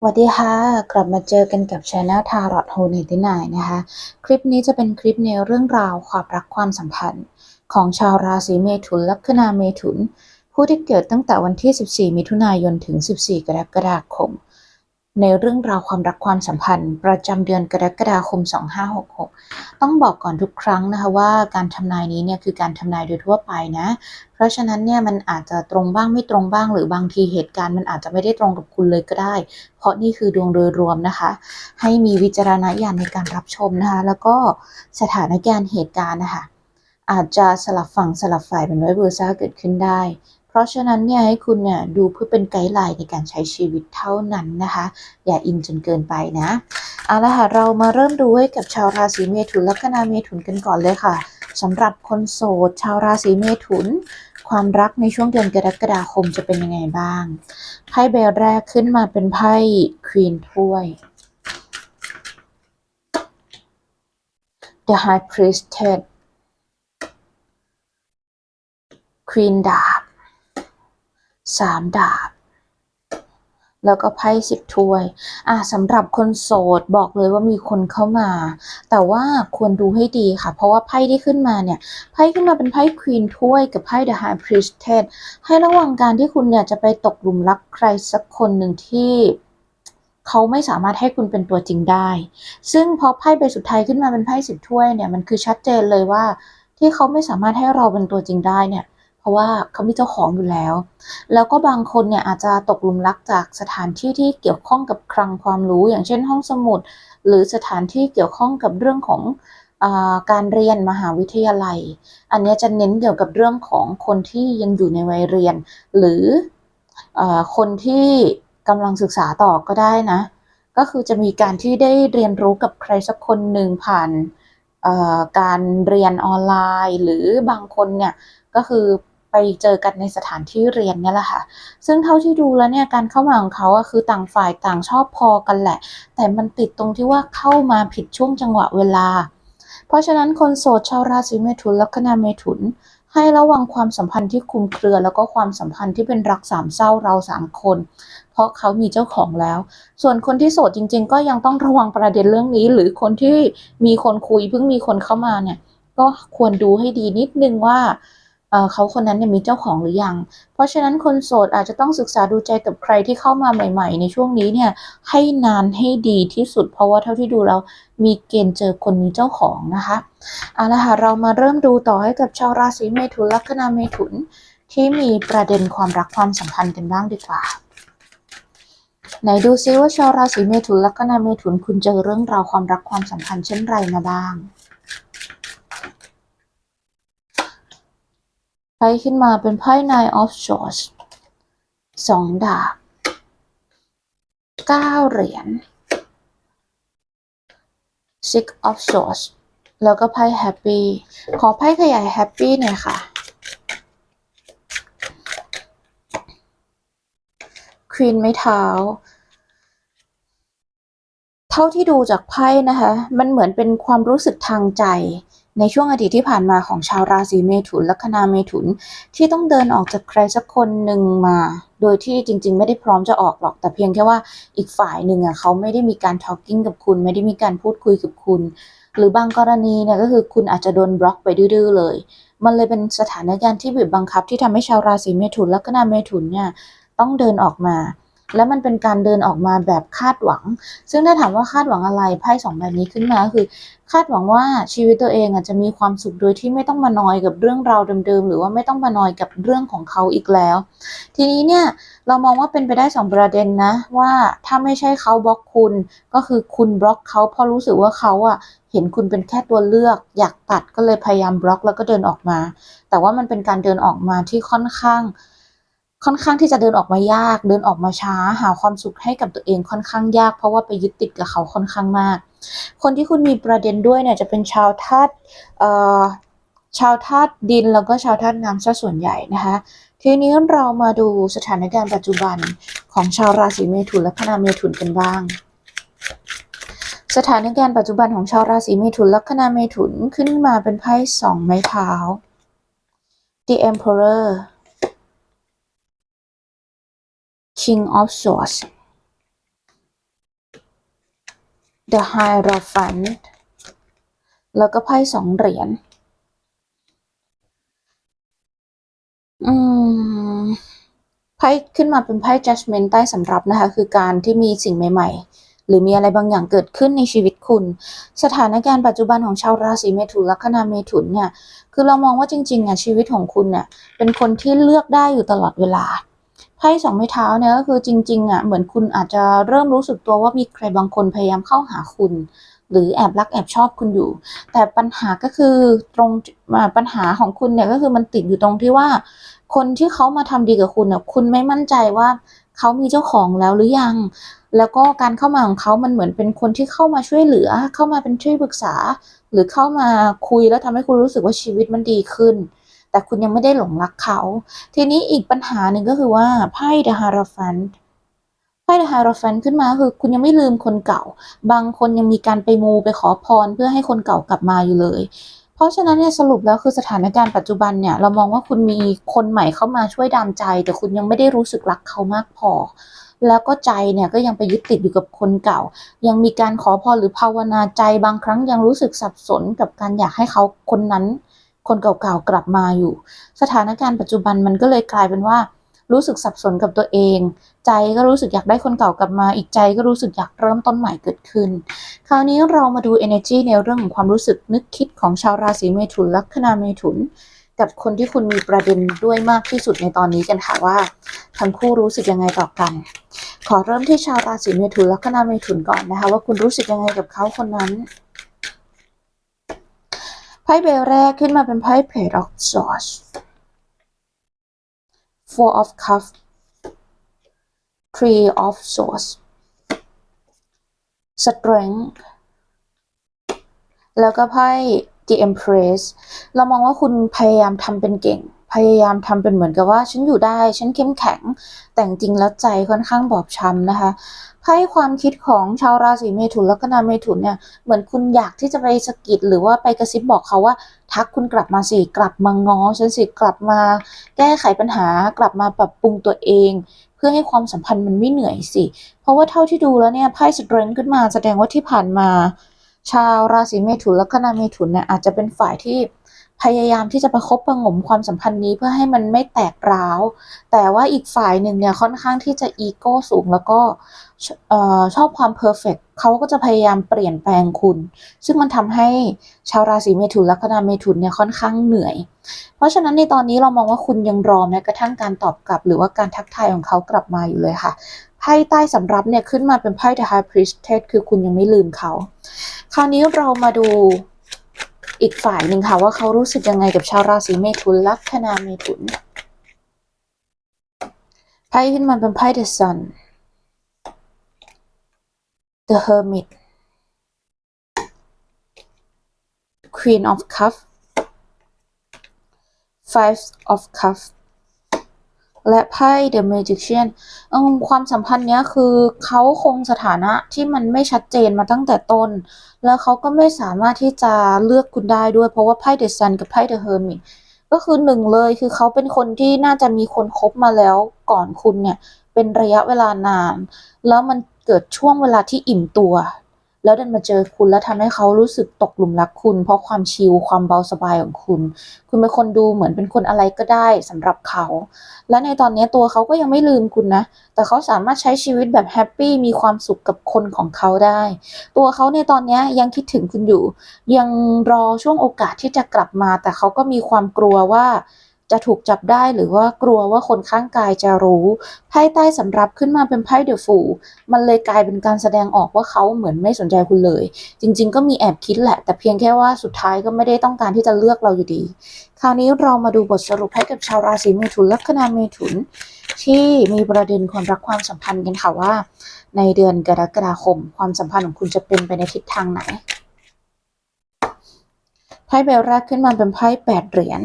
สวัสดีค่ะ กลับมาเจอกันกับช anel Tarot h o ในที่ไหนนะคะ คลิปนี้จะเป็นคลิปในเรื่องราวความรักความสัมพันธ์ ของชาวราศีเมถุนลัคนาเมถุน ผู้ที่เกิดตั้งแต่วันที่ 14 มิถุนายนถึง 14 กรกฎาคม ในเรื่องราวความรักความสัมพันธ์ ประจำเดือนกรกฎาคม 2566 ต้องบอกก่อนทุกครั้งนะคะว่าการทำนายนี้เนี่ยคือการทำนายโดยทั่วไปนะ เพราะฉะนั้นเนี่ยมันอาจจะตรงบ้างไม่ตรงบ้าง หรือบางทีเหตุการณ์มันอาจจะไม่ได้ตรงกับคุณเลยก็ได้ เพราะนี่คือดวงโดยรวมนะคะ ให้มีวิจารณญาณในการรับชมนะคะแล้วก็สถานการณ์เหตุการณ์นะคะอาจจะสลับฝั่งสลับฝ่ายเป็นไว้เวอร์ซ่าเกิดขึ้นได้ ราะฉะนั้นเนี่ยให้คุณเนี่ยดูเพื่อเป็นไกด์ไลน์ในการใช้ชีวิตเท่านั้นนะคะ อย่าอินจนเกินไปนะเอาละค่ะเรามาเริ่มดูให้กับชาวราศีเมถุนลัคนาเมถุนกันก่อนเลยค่ะสำหรับคนโสด ชาวราศีเมถุน ความรักในช่วงเดือนกรกฎาคมจะเป็นยังไงบ้างไพ่ใบแรกขึ้นมาเป็นไพ่ควีนถ้วย The High Priestess Queen ดาบ สามดาบ แล้วก็ไพ่สิบถ้วย อะสำหรับคนโสดบอกเลยว่ามีคนเข้ามา แต่ว่าควรดูให้ดีค่ะ เพราะว่าไพ่ที่ขึ้นมาเนี่ยไพ่ขึ้นมาเป็นไพ่ควีนถ้วยกับไพ่ The High Priestess ให้ระวังการที่คุณเนี่ยจะไปตกหลุมรักใครสักคนหนึ่งที่เขาไม่สามารถให้คุณเป็นตัวจริงได้ ซึ่งพอไพ่ใบสุดท้ายขึ้นมาเป็นไพ่สิบถ้วยเนี่ยมันคือชัดเจนเลยว่าที่เขาไม่สามารถให้เราเป็นตัวจริงได้เนี่ยเราะว่าเขามีเจ้าของอยู่แล้ว แล้วก็บางคนเนี่ยอาจจะตกหลุมรักจากสถานที่ที่เกี่ยวข้องกับคลังความรู้ อย่างเช่นห้องสมุด หรือสถานที่เกี่ยวข้องกับเรื่องของอการเรียนมหาวิทยาลัย อันนี้จะเน้นเกี่ยวกับเรื่องของคนที่ยังอยู่ในวัยเรียน หรืออคนที่กำลังศึกษาต่อก็ได้นะ ก็คือจะมีการที่ได้เรียนรู้กับใครสักคนหนึ่งผ่านการเรียนออนไลน์ หรือบางคนเนี่ยก็คือ ไปเจอกันในสถานที่เรียนเนี่ยแหละค่ะ ซึ่งเท่าที่ดูแล้วเนี่ยการเข้ามาของเขาอะคือต่างฝ่ายต่างชอบพอกันแหละ แต่มันติดตรงที่ว่าเข้ามาผิดช่วงจังหวะเวลา เพราะฉะนั้นคนโสดชาวราศีเมถุนลัคนาเมถุน ให้ระวังความสัมพันธ์ที่คลุมเครือแล้วก็ความสัมพันธ์ที่เป็นรักสามเศร้าเราสามคน เพราะเขามีเจ้าของแล้ว ส่วนคนที่โสดจริง ๆ ก็ยังต้องระวังประเด็นเรื่องนี้ หรือคนที่มีคนคุยเพิ่งมีคนเข้ามาเนี่ยก็ควรดูให้ดีนิดนึงว่า เขาคนนั้นเนี่ยมีเจ้าของหรือยัง เพราะฉะนั้นคนโสดอาจจะต้องศึกษาดูใจกับใครที่เข้ามาใหม่ ๆ ในช่วงนี้เนี่ยให้นานให้ดีที่สุด เพราะว่าเท่าที่ดูแล้วมีเกณฑ์เจอคนมีเจ้าของนะคะเอาละค่ะเรามาเริ่มดูต่อให้กับชาวราศีเมถุนลัคนาเมถุน ที่มีประเด็นความรักความสัมพันธ์กันบ้างดีกว่าไหนดูซิว่าชาวราศีเมถุนลัคนาเมถุนคุณเจอเรื่องราวความรักความสัมพันธ์เช่นไรมาบ้าง ไพ่ขึ้นมาเป็นไพ่ Nine of Swords สองดาบเก้าเหรียญ Six of Swords แล้วก็ไพ่ Happy ขอไพ่ขยาย Happy หน่อยค่ะ Queen ไม้เท้า เท่าที่ดูจากไพ่นะคะ มันเหมือนเป็นความรู้สึกทางใจ ในช่วงอดีตที่ผ่านมาของชาวราศีเมถุนลัคนาเมถุน ที่ต้องเดินออกจากใครสักคนหนึ่งมา โดยที่จริง ๆ ไม่ได้พร้อมจะออกหรอก แต่เพียงแค่ว่าอีกฝ่ายหนึ่งอะเขาไม่ได้มีการ talking กับคุณ ไม่ได้มีการพูดคุยกับคุณ หรือบางกรณีเนี่ยก็คือคุณอาจจะโดนบล็อกไปดื้อๆเลย มันเลยเป็นสถานการณ์ที่บีบบังคับที่ทำให้ชาวราศีเมถุนลัคนาเมถุนเนี่ยต้องเดินออกมา และมันเป็นการเดินออกมาแบบคาดหวัง ซึ่งถ้าถามว่าคาดหวังอะไรไพ่สองใบนี้ขึ้นมาก็คือ คาดหวังว่าชีวิตตัวเองอาจจะมีความสุขโดยที่ไม่ต้องมานอยกับเรื่องราวเดิมๆ หรือว่าไม่ต้องมานอยกับเรื่องของเขาอีกแล้ว ทีนี้เนี่ยเรามองว่าเป็นไปได้สองประเด็นนะ ว่าถ้าไม่ใช่เขาบล็อกคุณ ก็คือคุณบล็อกเขาเพราะรู้สึกว่าเขาอะเห็นคุณเป็นแค่ตัวเลือก อยากตัดก็เลยพยายามบล็อกแล้วก็เดินออกมา แต่ว่ามันเป็นการเดินออกมาที่ค่อนข้าง ค่อนข้างที่จะเดินออกมายาก เดินออกมาช้า หาความสุขให้กับตัวเองค่อนข้างยาก เพราะว่าไปยึดติดกับเขาค่อนข้างมาก คนที่คุณมีประเด็นด้วยเนี่ยจะเป็นชาวธาตุชาวธาตุดินแล้วก็ชาวธาตุน้ำซะส่วนใหญ่นะคะ ทีนี้เรามาดูสถานการณ์ปัจจุบันของชาวราศีเมถุนและคณาเมถุนกันบ้าง สถานการณ์ปัจจุบันของชาวราศีเมถุนและคณาเมถุนขึ้นมาเป็นไพ่สองไม้เท้า The Emperor King of Swords The Hierophant แล้วก็ไพ่สองเหรียญ อืม ไพ่ขึ้นมาเป็นไพ่ judgment ใต้สำรับนะคะ คือการที่มีสิ่งใหม่ ๆ หรือมีอะไรบางอย่างเกิดขึ้นในชีวิตคุณ สถานการณ์ปัจจุบันของชาวราศีเมถุนลัคนาเมถุนเนี่ย คือเรามองว่าจริงๆอะชีวิตของคุณเนี่ย เป็นคนที่เลือกได้อยู่ตลอดเวลา ไพ่สองไม้เท้าเนี่ยก็คือจริงๆอะเหมือนคุณอาจจะเริ่มรู้สึกตัวว่ามีใครบางคนพยายามเข้าหาคุณ หรือแอบรักแอบชอบคุณอยู่ แต่ปัญหาก็คือตรงอ่าปัญหาของคุณเนี่ยก็คือมันติดอยู่ตรงที่ว่า คนที่เขามาทำดีกับคุณเนี่ยคุณไม่มั่นใจว่าเขามีเจ้าของแล้วหรือยัง แล้วก็การเข้ามาของเขามันเหมือนเป็นคนที่เข้ามาช่วยเหลือ เข้ามาเป็นที่ปรึกษา หรือเข้ามาคุยแล้วทำให้คุณรู้สึกว่าชีวิตมันดีขึ้น แต่คุณยังไม่ได้หลงรักเขา ทีนี้อีกปัญหาหนึ่งก็คือว่าไพ่ The Hierophant ไพ่ The Hierophant ขึ้นมาคือคุณยังไม่ลืมคนเก่า บางคนยังมีการไปมูไปขอพรเพื่อให้คนเก่ากลับมาอยู่เลยเพราะฉะนั้นเนี่ยสรุปแล้วคือสถานการณ์ปัจจุบันเนี่ยเรามองว่าคุณมีคนใหม่เข้ามาช่วยดามใจ แต่คุณยังไม่ได้รู้สึกรักเขามากพอ แล้วก็ใจเนี่ยก็ยังไปยึดติดอยู่กับคนเก่า ยังมีการขอพรหรือภาวนาใจบางครั้งยังรู้สึกสับสนกับการอยากให้เขาคนนั้น คนเก่าๆกลับมาอยู่ สถานการณ์ปัจจุบันมันก็เลยกลายเป็นว่า รู้สึกสับสนกับตัวเอง ใจก็รู้สึกอยากได้คนเก่ากลับมา อีกใจก็รู้สึกอยากเริ่มต้นใหม่เกิดขึ้น คราวนี้เรามาดู energy ในเรื่องของความรู้สึกนึกคิดของชาวราศีเมถุนลัคนาเมถุนกับคนที่คุณมีประเด็นด้วยมากที่สุดในตอนนี้กันค่ะว่าทั้งคู่รู้สึกยังไงต่อกัน ขอเริ่มที่ชาวราศีเมถุนลัคนาเมถุนก่อนนะคะ ว่าคุณรู้สึกยังไงกับเขาคนนั้น ไพ่ใบแรกขึ้นมาเป็นไพ่ Page of Swords Four of Cups Three of Swords Strength แล้วก็ไพ่ The Empress เรามองว่าคุณพยายามทำเป็นเก่ง พยายามทำเป็นเหมือนกับว่า ฉันอยู่ได้ฉันเข้มแข็ง แต่จริงแล้วใจค่อนข้างบอบช้ำนะคะไพ่ความคิดของชาวราศีเมถุนแล้วก็นาเมถุนเนี่ยเหมือนคุณอยากที่จะไปสะกิดหรือว่าไปกระซิบบอกเขาว่า ทักคุณกลับมาสิกลับมาง้อฉันสิกลับมา แก้ไขปัญหากลับมาปรับปรุงตัวเอง เพื่อให้ความสัมพันธ์มันไม่เหนื่อยสิ เพราะว่าเท่าที่ดูแล้วเนี่ยไพ่สเตรนขึ้นมาแสดงว่าที่ผ่านมา ชาวราศีเมถุนและคนาเมถุนเนี่ยอาจจะเป็นฝ่ายที่ พยายามที่จะประคบประงมความสัมพันธ์นี้เพื่อให้มันไม่แตกร้าว แต่ว่าอีกฝ่ายหนึ่งเนี่ยค่อนข้างที่จะอีโก้สูงแล้วก็ชอบความเพอร์เฟกเขาก็จะพยายามเปลี่ยนแปลงคุณ ซึ่งมันทำให้ชาวราศีเมถุนและคนาเมถุนเนี่ยค่อนข้างเหนื่อย เพราะฉะนั้นในตอนนี้เรามองว่าคุณยังรอแม้กระทั่งการตอบกลับ หรือว่าการทักทายของเขากลับมาอยู่เลยค่ะไพ่ใต้สำรับเนี่ยขึ้นมาเป็นไพ่ The High Priestess คือคุณยังไม่ลืมเขา คราวนี้เรามาดู อีกฝ่ายหนึ่งค่ะว่าเขารู้สึกยังไงกับชาวราศีเมถุนลัคนาเมถุนไพ่ขึ้นมาเป็นไพ่ The Sun The Hermit Queen of Cups Five of Cups และไพ่ The Magician เอิ่มความสัมพันธ์เนี้ยคือเขาคงสถานะที่มันไม่ชัดเจนมาตั้งแต่ต้น แล้วเขาก็ไม่สามารถที่จะเลือกคุณได้ด้วยเพราะว่าไพ่ The Sun กับไพ่ The Hermit ก็คือหนึ่งเลยคือเขาเป็นคนที่น่าจะมีคนคบมาแล้วก่อนคุณเนี่ยเป็นระยะเวลานาน แล้วมันเกิดช่วงเวลาที่อิ่มตัว แล้วดันมาเจอคุณแล้วทำให้เขารู้สึกตกหลุมรักคุณ เพราะความชิลความเบาสบายของคุณ คุณเป็นคนดูเหมือนเป็นคนอะไรก็ได้สำหรับเขา และในตอนนี้ตัวเขาก็ยังไม่ลืมคุณนะ แต่เขาสามารถใช้ชีวิตแบบแฮปปี้มีความสุขกับคนของเขาได้ ตัวเขาในตอนนี้ยังคิดถึงคุณอยู่ ยังรอช่วงโอกาสที่จะกลับมา แต่เขาก็มีความกลัวว่า จะถูกจับได้หรือว่ากลัวว่าคนข้างกายจะรู้ ไพ่ใต้สำรับขึ้นมาเป็นไพ่เดอะฟูมันเลยกลายเป็นการแสดงออกว่าเขาเหมือนไม่สนใจคุณเลย จริง ๆ ก็มีแอบคิดแหละ แต่เพียงแค่ว่าสุดท้ายก็ไม่ได้ต้องการที่จะเลือกเราอยู่ดี คราวนี้เรามาดูบทสรุปให้กับชาวราศีเมถุนลัคนาเมถุน ที่มีประเด็นความรักความสัมพันธ์กันค่ะว่า ในเดือนกรกฎาคม ความสัมพันธ์ของคุณจะเป็นไปในทิศทางไหนไพ่ใบแรกขึ้นมาเป็นไพ่แปดเหรียญ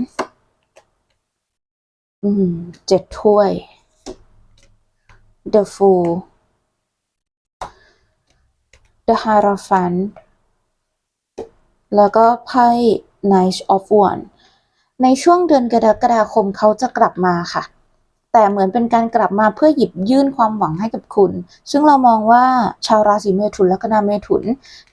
อืมเจ็ดถ้วย The Fool The Hierophant แล้วก็ไพ่ Knight of Wands ในช่วงเดือนกรกฎาคมเขาจะกลับมาค่ะ แต่เหมือนเป็นการกลับมาเพื่อหยิบยื่นความหวังให้กับคุณ ซึ่งเรามองว่าชาวราศีเมถุนและกนาเมถุน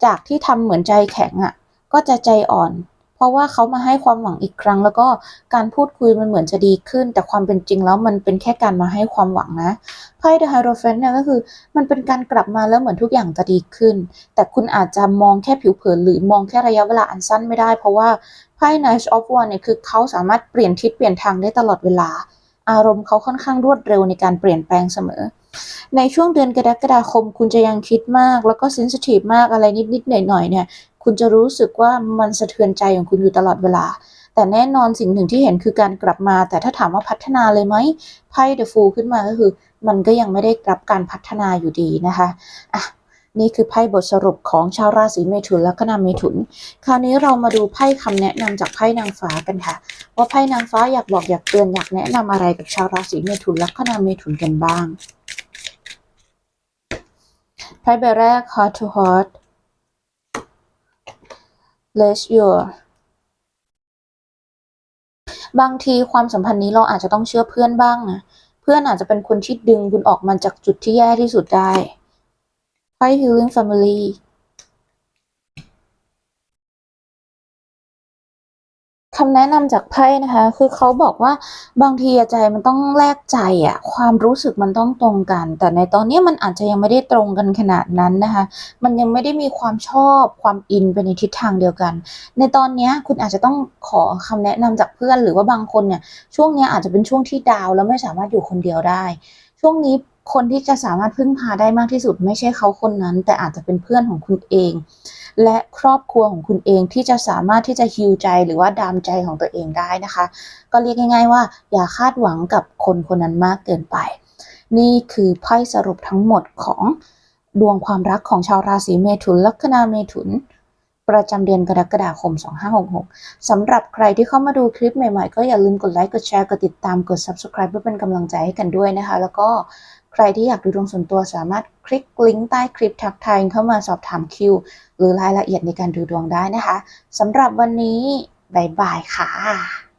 จากที่ทำเหมือนใจแข็งอะ ก็จะใจอ่อน เพราะว่าเขามาให้ความหวังอีกครั้ง แล้วก็การพูดคุยมันเหมือนจะดีขึ้น แต่ความเป็นจริงแล้วมันเป็นแค่การมาให้ความหวังนะไพ่ The Hierophant เนี่ยก็คือ มันเป็นการกลับมาแล้วเหมือนทุกอย่างจะดีขึ้น แต่คุณอาจจะมองแค่ผิวเผินหรือมองแค่ระยะเวลาอันสั้นไม่ได้ เพราะว่าไพ่ Knight of Wands เนี่ยคือเขาสามารถเปลี่ยนทิศเปลี่ยนทางได้ตลอดเวลา อารมณ์เขาค่อนข้างรวดเร็วในการเปลี่ยนแปลงเสมอ ในช่วงเดือนกรกฎาคม คุณจะยังคิดมาก แล้วก็เซนซิทีฟมากอะไรนิดๆหน่อยๆเนี่ย คุณจะรู้สึกว่ามันสะเทือนใจของคุณอยู่ตลอดเวลา แต่แน่นอนสิ่งหนึ่งที่เห็นคือการกลับมา แต่ถ้าถามว่าพัฒนาเลยไหมไพ่ The Fool ขึ้นมาก็คือ มันก็ยังไม่ได้รับการพัฒนาอยู่ดีนะคะอะ นี่คือไพ่บทสรุปของชาวราศีเมถุนและก็นาเมถุน คราวนี้เรามาดูไพ่คำแนะนำจากไพ่นางฟ้ากันค่ะ ว่าไพ่นางฟ้าอยากบอกอยากเตือนอยากแนะนำอะไรกับชาวราศีเมถุนและก็นาเมถุนกันบ้าง ไพ่ใบแรก Heart to Heart Bless your บางทีความสัมพันธ์นี้เราอาจจะต้องเชื่อเพื่อนบ้างนะ เพื่อนอาจจะเป็นคนที่ดึงคุณออกมาจากจุดที่แย่ที่สุดได้ ไพ่ Healing Family คำแนะนำจากไพ่นะคะ คือเขาบอกว่าบางทีใจมันต้องแลกใจอะความรู้สึกมันต้องตรงกัน แต่ในตอนนี้มันอาจจะยังไม่ได้ตรงกันขนาดนั้นนะคะ มันยังไม่ได้มีความชอบความอินไปในทิศทางเดียวกัน ในตอนนี้คุณอาจจะต้องขอคำแนะนำจากเพื่อนหรือว่าบางคนเนี่ยช่วงนี้อาจจะเป็นช่วงที่ดาวแล้วไม่สามารถอยู่คนเดียวได้ ช่วงนี้คนที่จะสามารถพึ่งพาได้มากที่สุด ไม่ใช่เขาคนนั้น แต่อาจจะเป็นเพื่อนของคุณเอง และครอบครัวของคุณเองที่จะสามารถที่จะฮิวใจหรือว่าดามใจของตัวเองได้นะคะ ก็เรียกง่าย ๆ ว่า อย่าคาดหวังกับคนคนนั้นมากเกินไป นี่คือไพ่สรุปทั้งหมดของดวงความรักของชาวราศีเมถุนลัคนาเมถุน ประจำเดือนกรกฎาคม 2566 สำหรับใครที่เข้ามาดูคลิปใหม่ๆ ก็อย่าลืมกดไลค์กดแชร์กดติดตามกด subscribe เพื่อเป็นกำลังใจให้กันด้วยนะคะ แล้วก็ใครที่อยากดูดวงส่วนตัวสามารถคลิกลิงก์ใต้คลิปทักทายเข้ามาสอบถามคิว หรือรายละเอียดในการดูดวงได้นะคะสำหรับวันนี้บ๊ายบายค่ะ